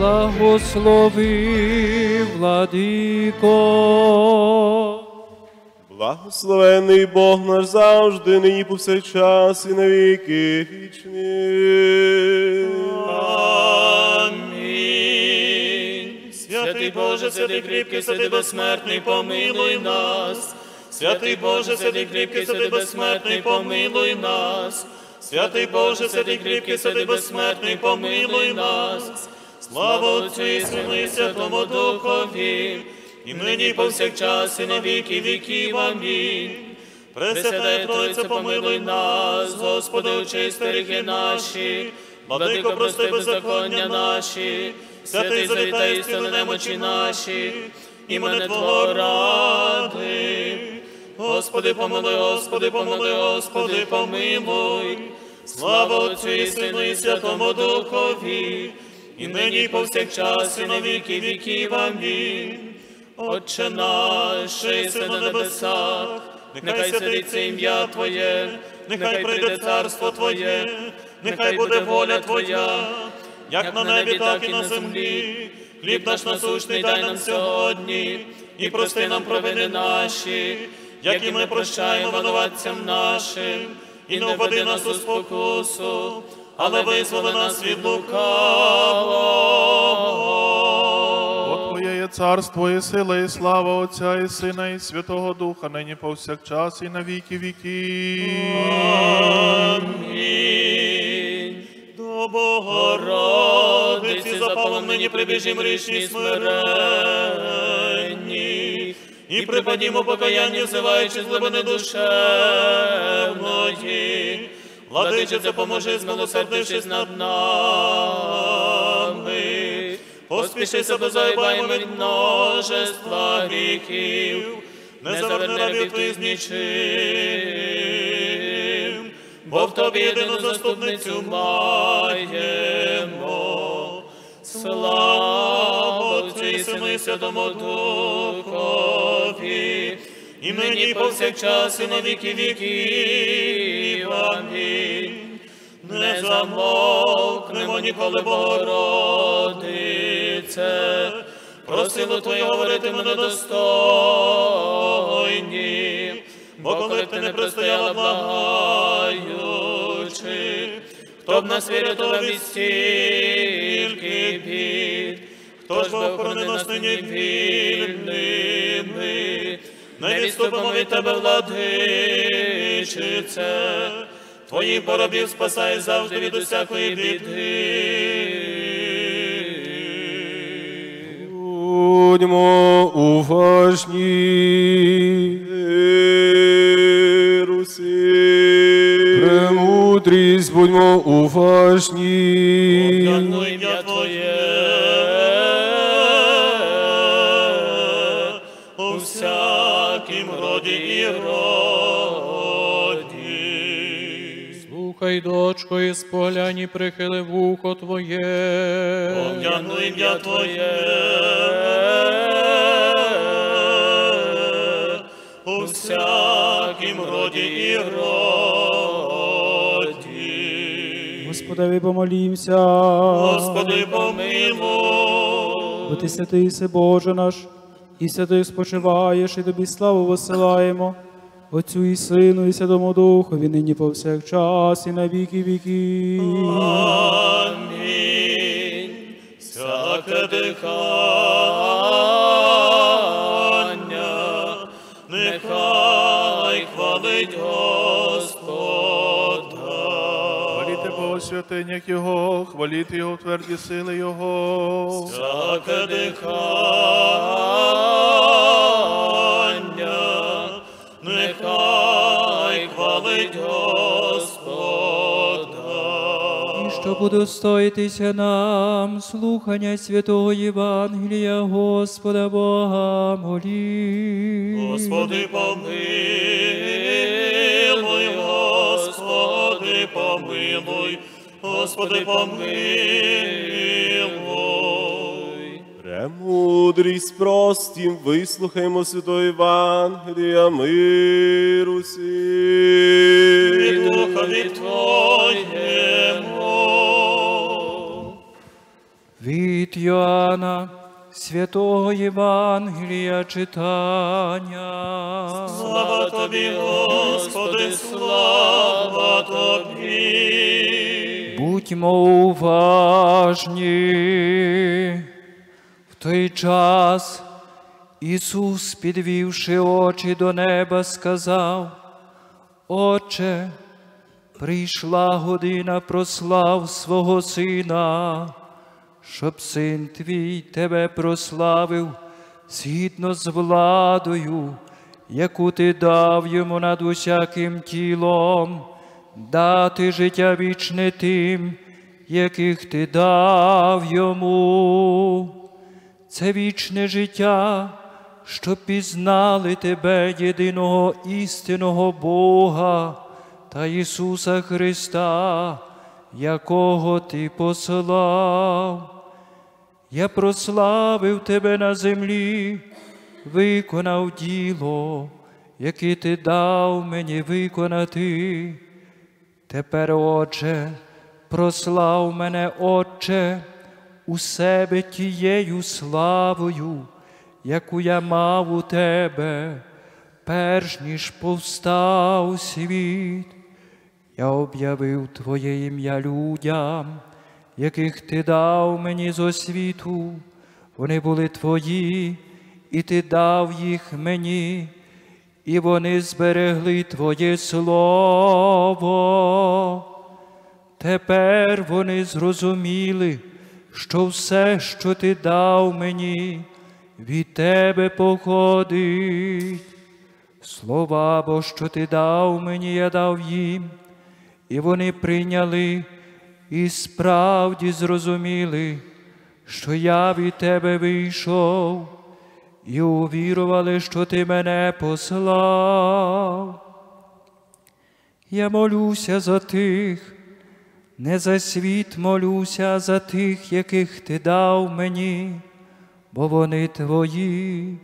Благослови, владико. Благословений Бог наш завжди, нині повсякчас і на віки вічні. Амінь. Святий Боже, святий кріпкий, святий безсмертний, помилуй нас. Святий Боже, святий кріпкий, святий безсмертний, помилуй нас. Святий Боже, святий кріпкий, святий безсмертний, помилуй нас. Слава Отцю і Сину і Святому Духові, і нині повсякчас, і на віки віків. Амінь. Пресвятая Тройця, помилуй нас, Господи, очисти гріхи наші, Владико, прости беззаконня наші, святий завітай істини немочі наші, імене Твого ради. Господи, помилуй, Господи, помилуй, Господи, помилуй. Слава Отцю і Сину і Святому Духові, і нині і повсякчас, і на віки віків. Амінь. Отче наш, що на небесах, нехай святиться ім'я Твоє, нехай прийде царство Твоє, нехай буде воля Твоя, як на небі, так і на землі. Хліб наш насущний дай нам сьогодні, і прости нам провини наші, як і ми прощаємо винуватцям нашим, і не введи нас у спокусу, але визволи нас від лукавого. Бо Твоє є царство, і сила, і слава Отця, і Сина, і Святого Духа, нині повсякчас, і на віки віків. Амінь. До Богородиці запалом нині прибіжим річні смиренні. І припадімо покаяння, взиваючи з глибини душевної. Владичице, поможи, змилосердившись над нами. Поспішися до загибаємо від множества гріхів. Не заверни рабів твоїх з нічим бо в тобі єдину заступницю маємо. Слава Отцю і Сину і Святому Духові, і нині повсякчас, і на віки віків. Амінь. Не замовкнемо ніколи, Богородице, про силу Твою говорити ми недостойні, бо коли б ти не пристояла, благаючи, хто б нас врятував від стільки бід, хто ж би охорони нас нині вільними, не відступимо від тебе, владичице, твоїх поробів спасай завжди від усякої біди. Будьмо уважні. Русі. Премудрість, будьмо уважні. Ім'я Твоє. У всякім роді і роді. Слухай, дочко, і споглянь, і прихили вухо Твоє. Гляну ім'я Твоє. У всякім роді і роді. Господеві помолімся. Господи, помилуй. Бо ти святий си Боже наш, і святий спочиваєш, і тобі славу посилаємо. Отцю і Сину, і Святому Духові, нині повсякчас, і на віки віків. Амінь. Всяке дихання, нехай хвалить Господа. Хваліте Бога святинях Його, хваліте Його в тверді сили Його. Всяке дихання, нехай хвалить Господа. І щоб удостоїтися нам слухання святого Євангелія Господа Бога молі. Господи, помилуй, Господи, помилуй, Господи, помилуй. Премудрість простім, вислухаймо святої Євангелія миру І всім. Духові Твоєму. Від Йоанна Святого Євангелія читання. Слава тобі, Господи, слава тобі. Будьмо уважні. Той час Ісус, підвівши очі до неба, сказав: Отче, прийшла година прослав свого Сина, щоб син твій тебе прославив згідно з владою, яку ти дав йому над усяким тілом, дати життя вічне тим, яких ти дав йому. Це вічне життя, щоб пізнали тебе, єдиного істинного Бога та Ісуса Христа, якого Ти послав. Я прославив тебе на землі, виконав діло, яке ти дав мені виконати. Тепер, Отче, прослав мене, Отче, у себе тією славою, яку я мав у тебе, перш ніж повстав світ. Я об'явив Твоє ім'я людям, яких Ти дав мені з освіту. Вони були Твої, і Ти дав їх мені, і вони зберегли Твоє Слово. Тепер вони зрозуміли, що все, що ти дав мені, від тебе походить. Слова, бо що ти дав мені, я дав їм, і вони прийняли і справді зрозуміли, що я від тебе вийшов, і увірували, що ти мене послав. Я молюся за тих, не за світ молюся, а за тих, яких ти дав мені, бо вони твої,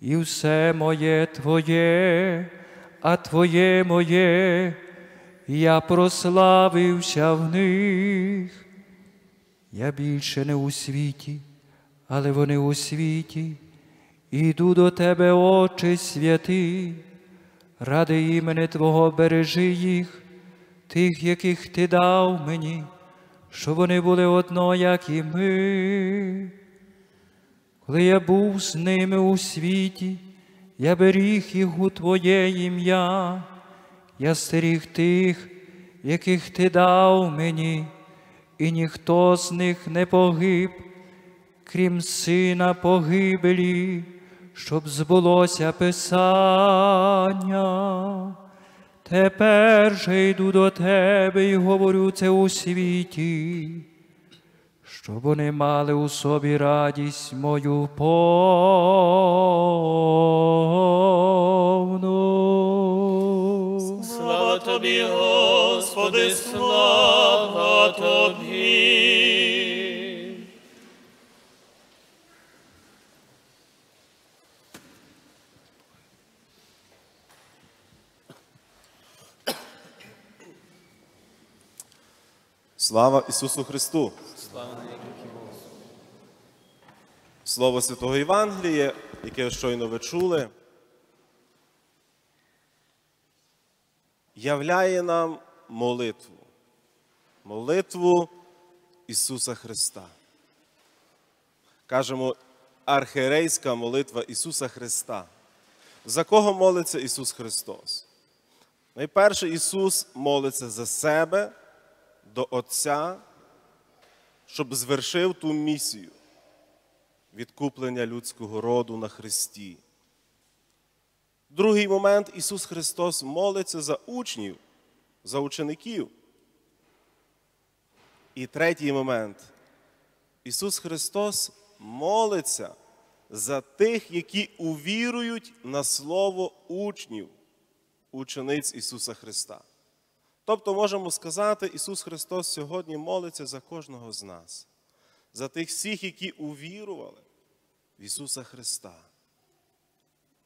і все моє твоє, а твоє моє, і я прославився в них. Я більше не у світі, але вони у світі. Іду до тебе, Отче святий, ради імени Твого бережи їх, тих, яких Ти дав мені, щоб вони були одно, як і ми. Коли я був з ними у світі, я беріг їх у Твоє ім'я, я стеріг тих, яких Ти дав мені, і ніхто з них не погиб, крім сина погибелі, щоб збулося Писання. Тепер же йду до тебе і говорю це у світі, щоб вони мали у собі радість мою повну. Слава тобі, Господи, слава тобі. Слава Ісусу Христу! Слово Святого Євангелія, яке щойно ви чули, являє нам молитву. Молитву Ісуса Христа. Кажемо, архірейська молитва Ісуса Христа. За кого молиться Ісус Христос? Найперше Ісус молиться за себе до Отця, щоб звершив ту місію відкуплення людського роду на Христі. Другий момент Ісус Христос молиться за учнів, за учеників. І третій момент Ісус Христос молиться за тих, які увірують на Слово учнів, учениць Ісуса Христа. Тобто, можемо сказати, Ісус Христос сьогодні молиться за кожного з нас, за тих всіх, які увірували в Ісуса Христа.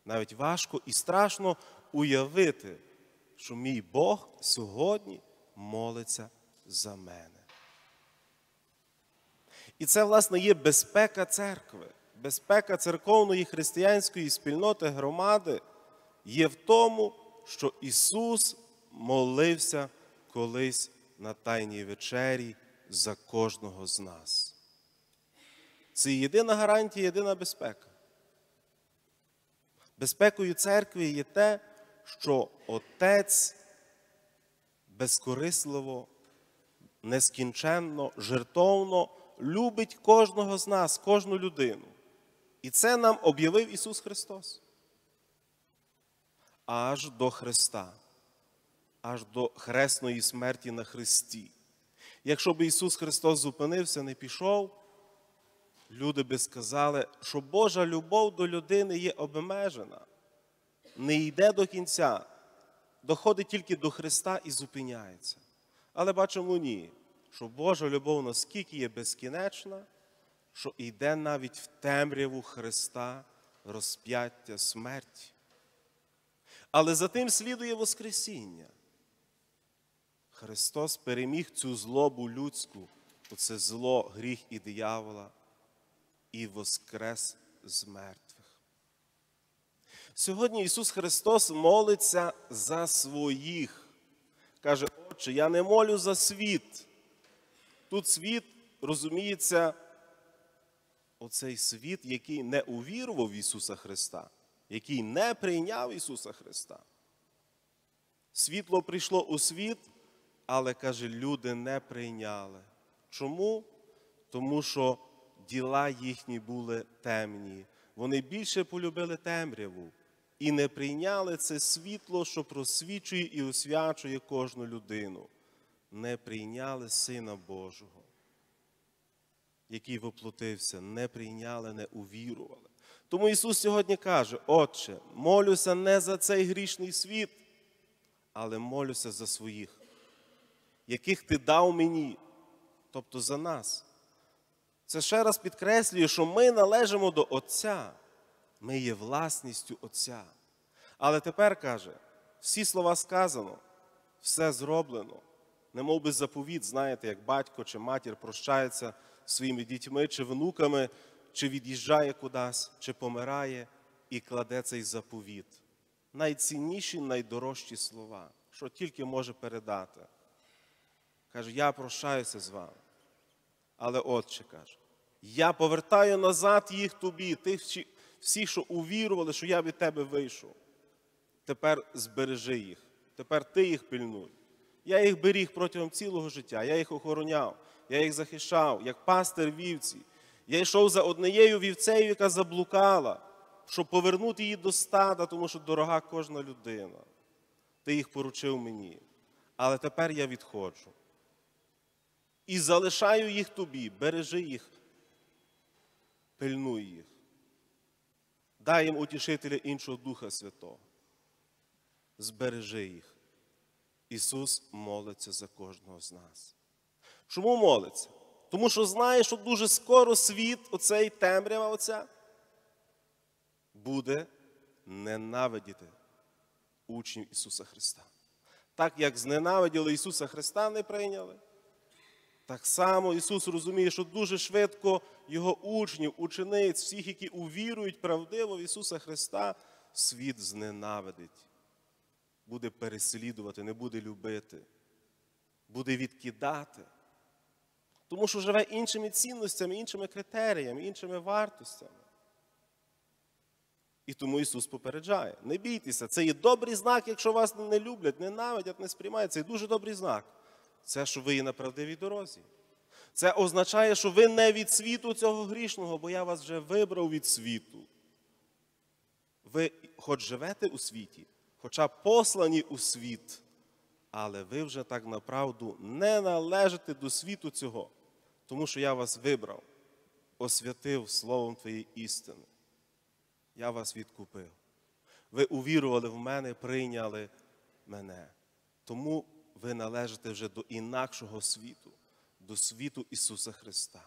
Навіть важко і страшно уявити, що мій Бог сьогодні молиться за мене. І це, власне, є безпека церкви, безпека церковної християнської спільноти громади є в тому, що Ісус молився колись на Тайній вечері за кожного з нас. Це єдина гарантія, єдина безпека. Безпекою церкви є те, що Отець безкорисливо, нескінченно, жертовно любить кожного з нас, кожну людину. І це нам об'явив Ісус Христос. Аж до Христа, аж до хресної смерті на Христі. Якщо б Ісус Христос зупинився, не пішов, люди би сказали, що Божа любов до людини є обмежена, не йде до кінця, доходить тільки до Христа і зупиняється. Але бачимо ні, що Божа любов наскільки є безкінечна, що йде навіть в темряву Христа розп'яття смерті. Але за тим слідує Воскресіння. Христос переміг цю злобу людську, оце зло, гріх і диявола, і воскрес з мертвих. Сьогодні Ісус Христос молиться за своїх. Каже, Отче, я не молю за світ. Тут світ розуміється, оцей світ, який не увірував в Ісуса Христа, який не прийняв Ісуса Христа. Світло прийшло у світ, але каже, люди не прийняли. Чому? Тому що діла їхні були темні. Вони більше полюбили темряву і не прийняли це світло, що просвічує і освячує кожну людину. Не прийняли Сина Божого, який воплотився, не прийняли, не увірували. Тому Ісус сьогодні каже: Отче, молюся не за цей грішний світ, але молюся за своїх, яких ти дав мені, тобто за нас. Це ще раз підкреслює, що ми належимо до Отця, ми є власністю Отця. Але тепер каже, всі слова сказано, все зроблено. Не мов би заповіт, знаєте, як батько чи матір прощається своїми дітьми чи внуками, чи від'їжджає кудись, чи помирає і кладе цей заповіт. Найцінніші, найдорожчі слова, що тільки може передати. Каже, я прощаюся з вами. Але отче каже, я повертаю назад їх тобі, тих всі- всі, що увірували, що я від тебе вийшов. Тепер збережи їх, тепер ти їх пильнуй. Я їх беріг протягом цілого життя, я їх охороняв, я їх захищав, як пастир вівці. Я йшов за однією вівцею, яка заблукала, щоб повернути її до стада, тому що дорога кожна людина. Ти їх поручив мені. Але тепер я відходжу. І залишаю їх тобі, бережи їх, пильнуй їх. Дай їм утішителя іншого Духа Святого. Збережи їх. Ісус молиться за кожного з нас. Чому молиться? Тому що знає, що дуже скоро світ, оцей темрява, оця, буде ненавидіти учнів Ісуса Христа. Так як зненавиділи Ісуса Христа, не прийняли. Так само Ісус розуміє, що дуже швидко Його учнів, учениць, всіх, які увірують правдиво в Ісуса Христа, світ зненавидить, буде переслідувати, не буде любити, буде відкидати. Тому що живе іншими цінностями, іншими критеріями, іншими вартостями. І тому Ісус попереджає: не бійтеся, це є добрий знак, якщо вас не люблять, ненавидять, не сприймають. Це є дуже добрий знак. Це, що ви є на правдивій дорозі. Це означає, що ви не від світу цього грішного, бо я вас вже вибрав від світу. Ви хоч живете у світі, хоча послані у світ, але ви вже так направду не належите до світу цього, тому що я вас вибрав, освятив словом Твоєї істини. Я вас відкупив. Ви увірували в мене, прийняли мене. Тому ви належите вже до інакшого світу, до світу Ісуса Христа.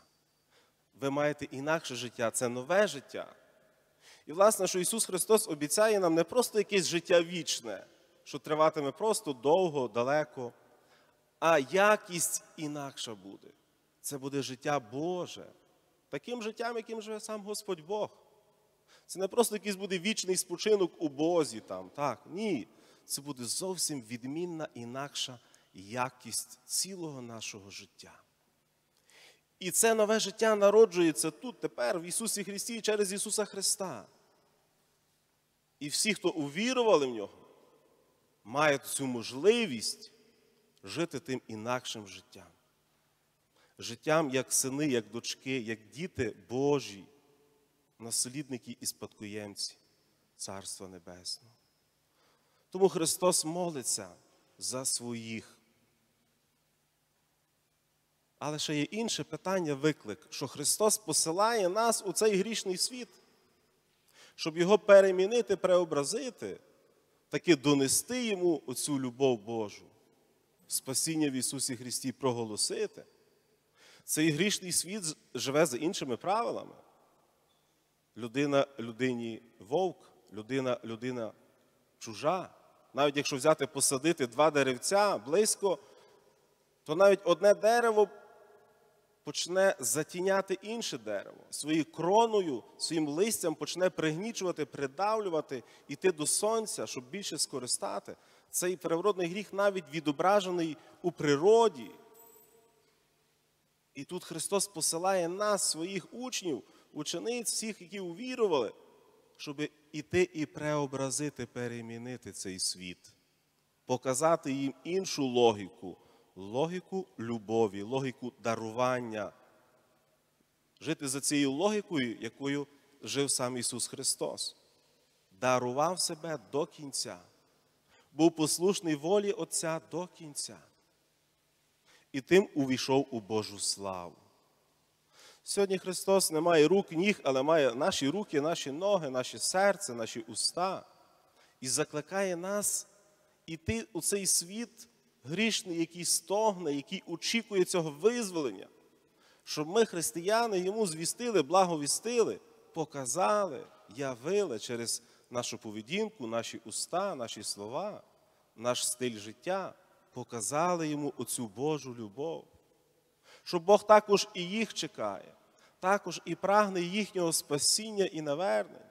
Ви маєте інакше життя, це нове життя. І, власне, що Ісус Христос обіцяє нам не просто якесь життя вічне, що триватиме просто довго, далеко, а якість інакша буде. Це буде життя Боже, таким життям, яким живе сам Господь Бог. Це не просто якийсь буде вічний спочинок у Бозі там. Так, ні. Це буде зовсім відмінна інакша якість цілого нашого життя. І це нове життя народжується тут, тепер, в Ісусі Христі через Ісуса Христа. І всі, хто увірували в нього, мають цю можливість жити тим інакшим життям. Життям як сини, як дочки, як діти Божі, наслідники і спадкоємці Царства Небесного. Тому Христос молиться за своїх. Але ще є інше питання, виклик, що Христос посилає нас у цей грішний світ, щоб його перемінити, преобразити, таки донести йому оцю любов Божу, спасіння в Ісусі Христі проголосити. Цей грішний світ живе за іншими правилами. Людина людині вовк, людина людина чужа. Навіть якщо взяти посадити два деревця близько, то навіть одне дерево почне затіняти інше дерево. Своєю кроною, своїм листям почне пригнічувати, придавлювати, іти до сонця, щоб більше скористати. Цей природний гріх навіть відображений у природі. І тут Христос посилає нас, своїх учнів, учениць, всіх, які увірували, щоб іти і преобразити, перемінити цей світ, показати їм іншу логіку, логіку любові, логіку дарування. Жити за цією логікою, якою жив сам Ісус Христос. Дарував себе до кінця, був послушний волі Отця до кінця. І тим увійшов у Божу славу. Сьогодні Христос не має рук, ніг, але має наші руки, наші ноги, наші серце, наші уста. І закликає нас іти у цей світ грішний, який стогне, який очікує цього визволення, щоб ми, християни, йому звістили, благовістили, показали, явили через нашу поведінку, наші уста, наші слова, наш стиль життя, показали йому оцю Божу любов. Що Бог також і їх чекає, також і прагне їхнього спасіння і навернення.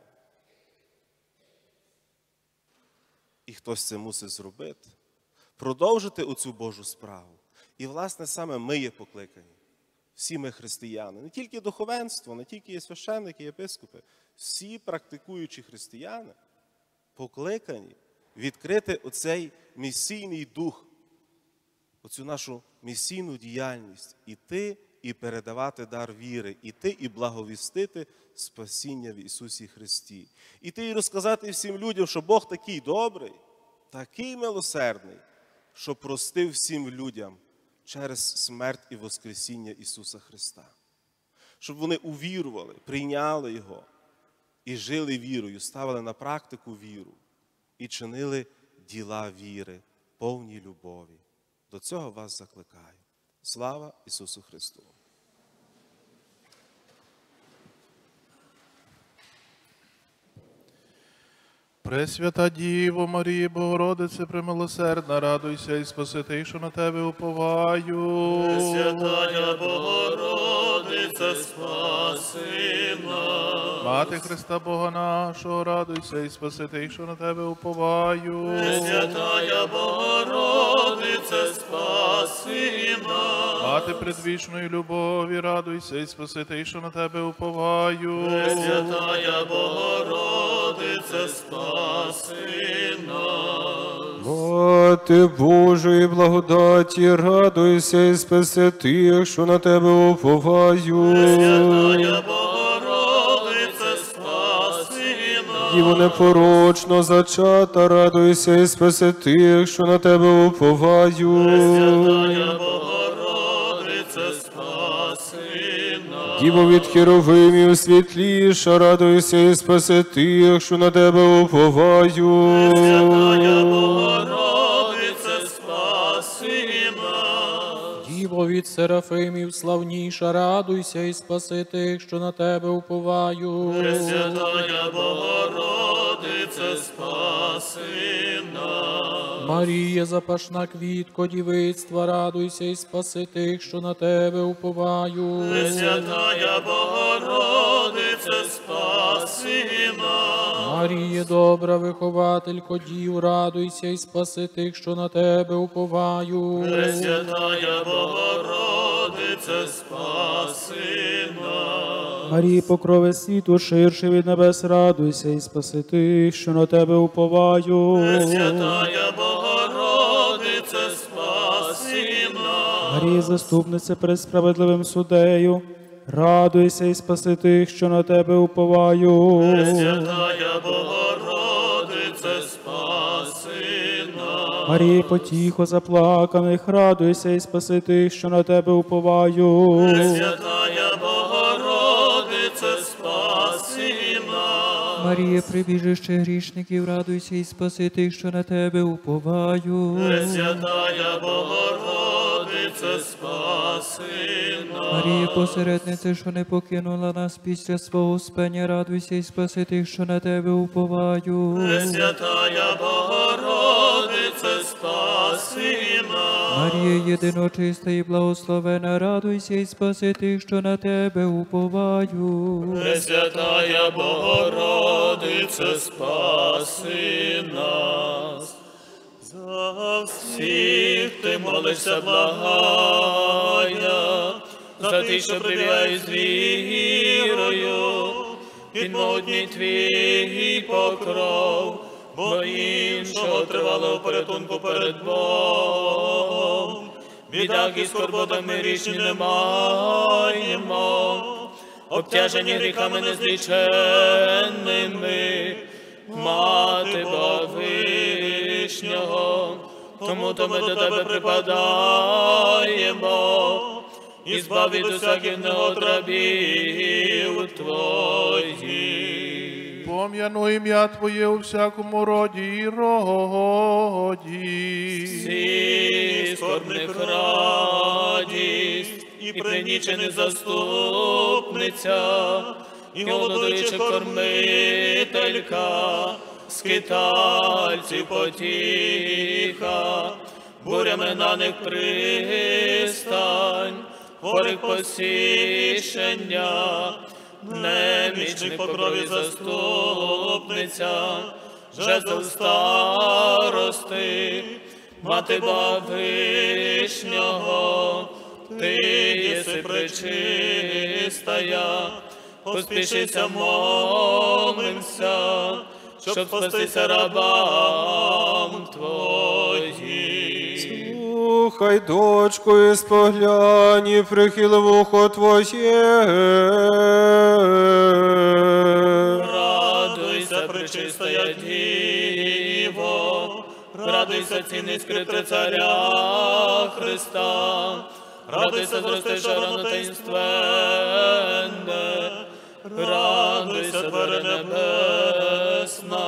І хтось це мусить зробити, продовжити оцю Божу справу. І, власне, саме ми є покликані. Всі ми християни, не тільки духовенство, не тільки є священники, єпископи, всі практикуючі християни покликані відкрити оцей місійний дух, оцю нашу місійну діяльність, іти і передавати дар віри, іти і благовістити спасіння в Ісусі Христі. Іти і розказати всім людям, що Бог такий добрий, такий милосердний, що простив всім людям через смерть і Воскресіння Ісуса Христа. Щоб вони увірували, прийняли Його і жили вірою, ставили на практику віру і чинили діла віри, повні любові. До цього вас закликаю. Слава Ісусу Христу! Пресвята Діво Марія, Богородице, премилосердна, радуйся і спасити, що на тебе уповаю. Святая Богородице, спаси нас. Мати Христа Бога нашого, радуйся і спасити, що на тебе уповаю. Святая Богородице, спаси нас. Мати предвічної любові, радуйся і спасити, що на тебе уповаю. Святая Богородице, спаси нас. Мати Божої благодаті, радуйся і спаси тих, що на тебе уповаю. Святая Богородице, Діво непорочно зачата, радуйся і спаси тих, що на тебе уповаю. Святая Богородице, спаси нас. Діво від херовимів світліша, радуйся і спаси тих, що на тебе уповаю. Пресвятая Богородице, Від Серафимів славніша, радуйся і спаси тих, що на тебе уповаю. Пресвятая Богородице, спаси нас. Марія, запашна квітко дівицтва, радуйся і спаси тих, що на тебе уповаю. Пресвятая Богородице, спаси нас. Марія, добра вихователько дів, радуйся і спаси тих, що на тебе уповаю. Пресвятая Богородице, спаси нас. Марії, покрови світу, ширше від небес, радуйся і спаси тих, що на тебе уповаю. Пресвятая Богородице, нас. Марія, заступниця перед справедливим судею, радуйся і спаси тих, що на тебе уповаю. Пресвятая Богородице, спаси нас. Марії, потіхо заплаканих, радуйся і спаси тих, що на тебе уповаю. Пресвятая Богородице, спаси нас. Марія, прибіжище грішників, радуйся і спаси тих, що на тебе уповаю. Пресвятая Богородице. Марія, посередниця, що не покинула нас після свого спення, радуйся і спаси тих, що на тебе уповаю. Пресвятая Богородице, спаси нас. Марія, єдиночиста і благословена, радуйся і спаси тих, що на тебе уповаю. Пресвятая Богородице, спаси нас. Всіх ти молишся, благая, за тих, що прибігають з вірою, під модній твій покров, бо іншого тривалого порятунку перед Богом. Бідак і скорботами річні не маємо, обтяжені гріхами незліченними, мати Бога вишнього, тому то ми до тебе припадаємо, і збав від усяких неотрабів твоїх. Пом'яну ім'я Твоє у всякому роді і роді. Всі скорбних радість, і принічених заступниця, і голодуючих кормителька, скитальців потіха, бурями на них пристань, хворих посіщення, немічних по крові заступниця, жезл старости, мати Бога вишнього, ти єси пречистая, поспішися, молимся, щоб спастися рабам твоїм. Слухай, дочко, і споглянь, і прихили вухо Твоє. Радуйся, пречистая Діво, радуйся, ціни скрипти царя Христа, радуйся, зростиша рано таїнственне, радуйся, двери небесна,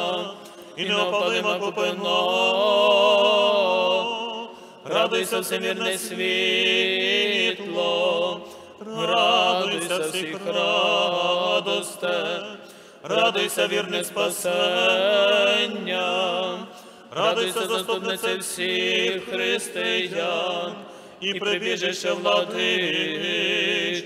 і неопалима купино, радуйся, всемірне світло, радуйся всіх радосте, радуйся, вірне спасення, радуйся, заступниця всіх християн, і прибіжище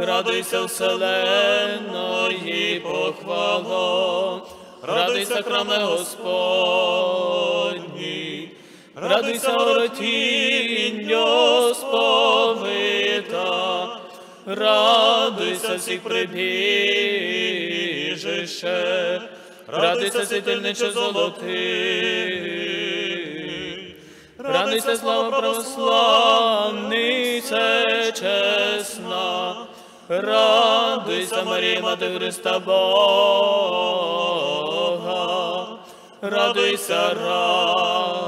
Радуйся, вселенної похвало, радуйся, храме Господній, радуйся, ротінньо сповита, радуйся всіх прибіжище, радуйся, світильниче золотий. Радуйся, слава православниця чесна, радуйся, Марія, Мати Христа Бога, радуйся, раю,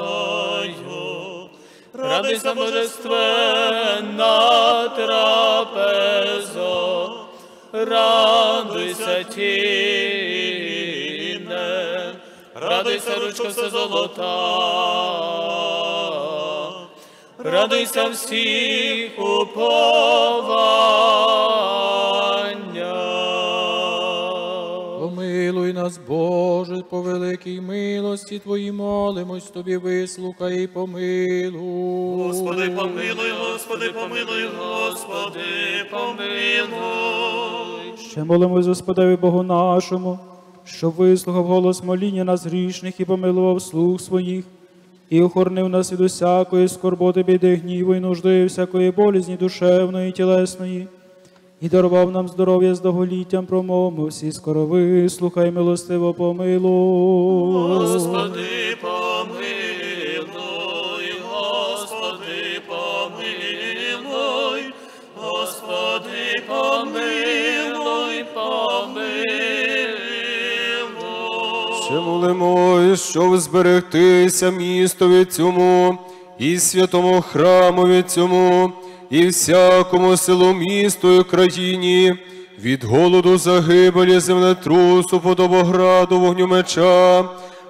радуйся, божественна трапезо, радуйся, тіне, радуйся, ручко все золота, радуйся всіх уповання. Помилуй нас, Боже, по великій милості Твої молимось Тобі, вислухай і помилуй. Господи, помилуй, Господи, помилуй, Господи, помилуй. Ще молимось Господеві Богу нашому, щоб вислухав голос моління нас грішних і помилував слух своїх, і охоронив нас від усякої скорботи, біди, гніву і нужди, всякої болізні душевної і тілесної, і дарував нам здоров'я з довголіттям промовмо всі скоро вислухай, милостиво помилуй. Господи, помилуй, Господи, помилуй, Господи, помилуй, помилуй. Ще молимо, щоб зберегтися містові цьому, і святому храмові цьому, і всякому селу місту і країні, від голоду загибелі землетрусу, подобограду, вогню меча,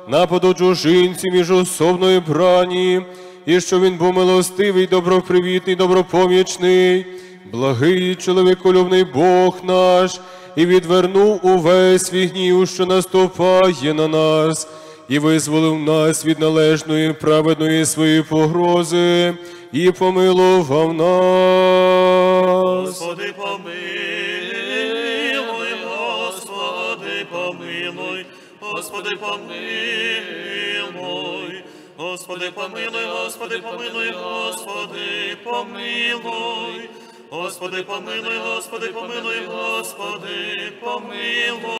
нападу чужинців міжособної брані, і що він був милостивий, добропривітний, добропомічний, благий чоловіколюбний Бог наш, і відвернув увесь свій гнів, що наступає на нас, і визволив нас від належної праведної своєї погрози, і помилував нас. Господи, помилуй, Господи, помилуй, Господи, помилуй, Господи, помилуй, Господи, помилуй, Господи, помилуй. Господи, помилуй, Господи, помилуй, Господи, помилуй.